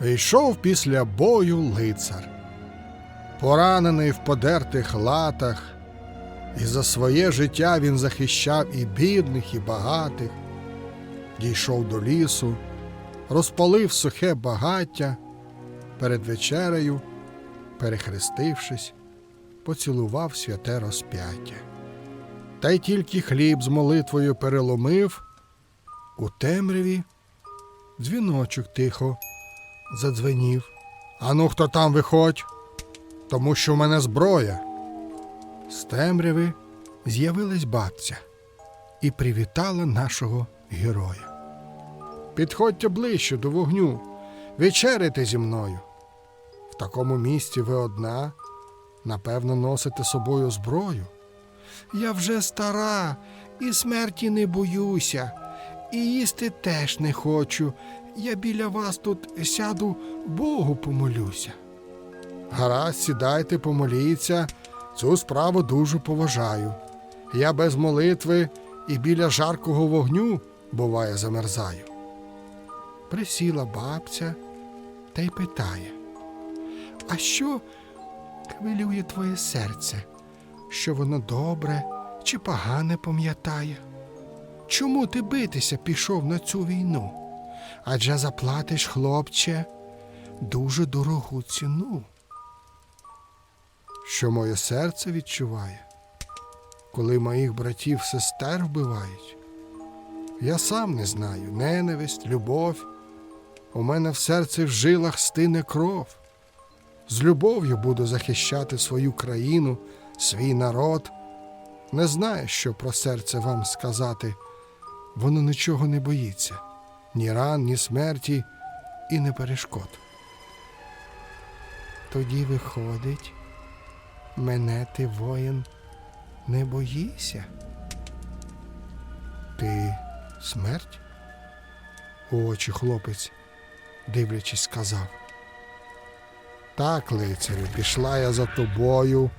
Йшов після бою лицар, поранений в подертих латах, і за своє життя він захищав і бідних, і багатих. Дійшов до лісу, розпалив сухе багаття, перед вечерею, перехрестившись, поцілував святе розп'яття. Та й тільки хліб з молитвою переломив, у темряві дзвіночок тихо задзвенів. Ану, хто там виходь, тому що в мене зброя. З темряви з'явилась бабця і привітала нашого героя. Підходьте ближче до вогню, вечеряйте зі мною. В такому місці ви одна, напевно, носите собою зброю. Я вже стара і смерті не боюся, і їсти теж не хочу. Я біля вас тут сяду, Богу помолюся. Гаразд, сідайте, помоліться, цю справу дуже поважаю. Я без молитви і біля жаркого вогню, буває, замерзаю. Присіла бабця та й питає: А що хвилює твоє серце? Що воно добре чи погане пам'ятає? Чому ти битися пішов на цю війну? Адже заплатиш, хлопче, дуже дорогу ціну. Що моє серце відчуває, коли моїх братів сестер вбивають? Я сам не знаю ненависть, любов. У мене в серці в жилах стине кров. З любов'ю буду захищати свою країну, свій народ. Не знаю, що про серце вам сказати. Воно нічого не боїться ні ран, ні смерті і не перешкод. Тоді виходить, мене ти воїн не боїшся? Ти смерть? У очі хлопець, дивлячись, сказав. Так, лицарю, пішла я за тобою,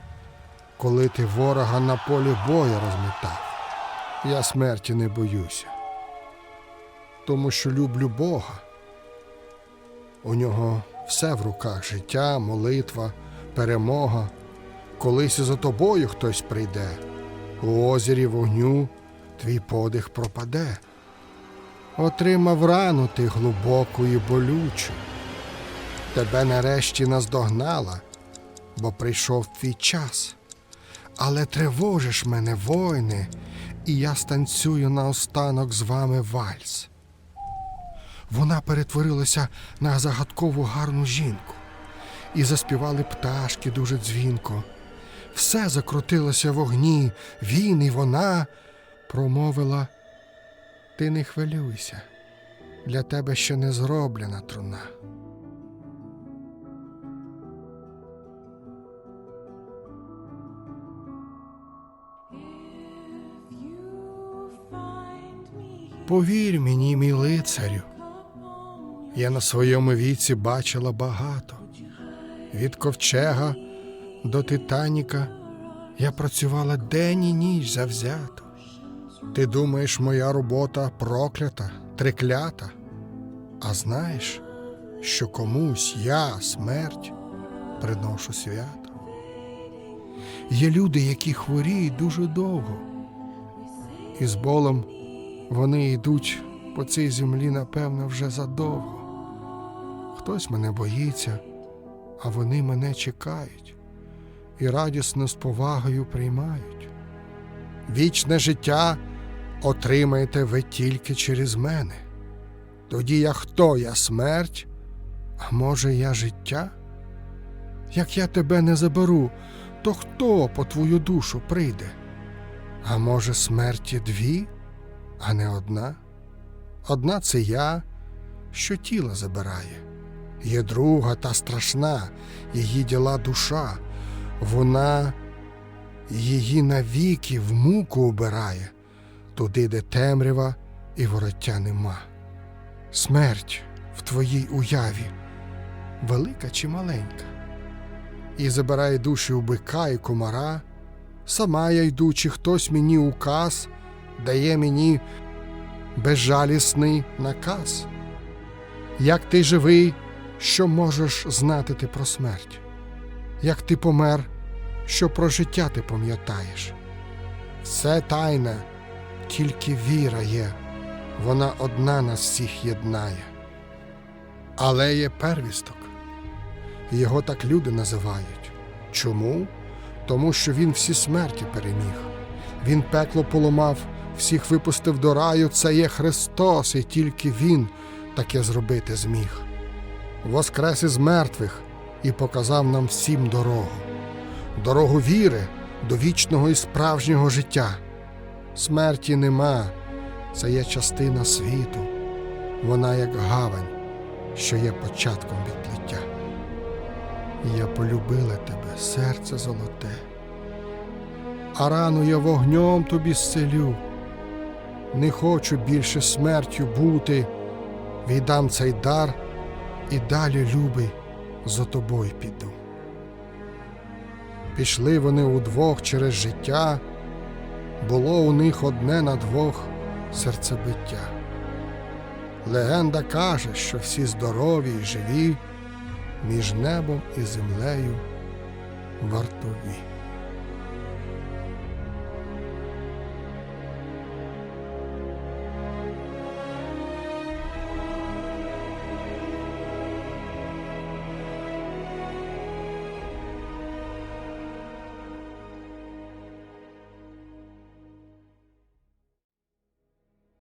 коли ти ворога на полі бою розмітав. Я смерті не боюся тому що люблю Бога. У нього все в руках життя, молитва, перемога. Колись за тобою хтось прийде, у озері вогню твій подих пропаде. Отримав рану ти глибоку і болючу. Тебе нарешті наздогнала, бо прийшов твій час. Але тривожиш мене, воїни, і я станцюю наостанок з вами вальс вона перетворилася на загадкову гарну жінку, і заспівали пташки дуже дзвінко. Все закрутилося в огні, він і вона промовила Ти не хвилюйся, для тебе ще не зроблена труна. Повір мені, мій лицарю, я на своєму віці бачила багато. Від ковчега до Титаніка я працювала день і ніч завзято. Ти думаєш, моя робота проклята, триклята, а знаєш, що комусь я, смерть, приношу свято. Є люди, які хворіють дуже довго, і з болем вони йдуть по цій землі, напевно, вже задовго. Хтось мене боїться, а вони мене чекають і радісно з повагою приймають. Вічне життя отримаєте ви тільки через мене. Тоді я хто я смерть, а може, я життя? Як я тебе не заберу, то хто по твою душу прийде? А може, смерті дві, а не одна? Одна це я, що тіло забирає. Є друга та страшна, її діла душа, вона її навіки в муку обирає, туди, де темрява і вороття нема. Смерть в твоїй уяві, велика чи маленька, і забирає душі у бика і комара, сама я йду, чи хтось мені указ, дає мені безжалісний наказ. Як ти живий, що можеш знати ти про смерть? Як ти помер, що про життя ти пам'ятаєш? Все тайне, тільки віра є, вона одна нас всіх єднає. Але є первісток. Його так люди називають. Чому? Тому що він всі смерті переміг. Він пекло поламав, всіх випустив до раю. Це є Христос, і тільки Він таке зробити зміг. Воскрес із мертвих і показав нам всім дорогу, дорогу віри до вічного і справжнього життя. Смерті нема, це є частина світу, вона як гавань, що є початком відплиття. Я полюбила тебе, серце золоте, а рану я вогнем тобі зцелю. Не хочу більше смертю бути, віддам цей дар і далі, любий, за тобою піду. Пішли вони удвох через життя, було у них одне на двох серцебиття. Легенда каже, що всі здорові й живі між небом і землею вартові.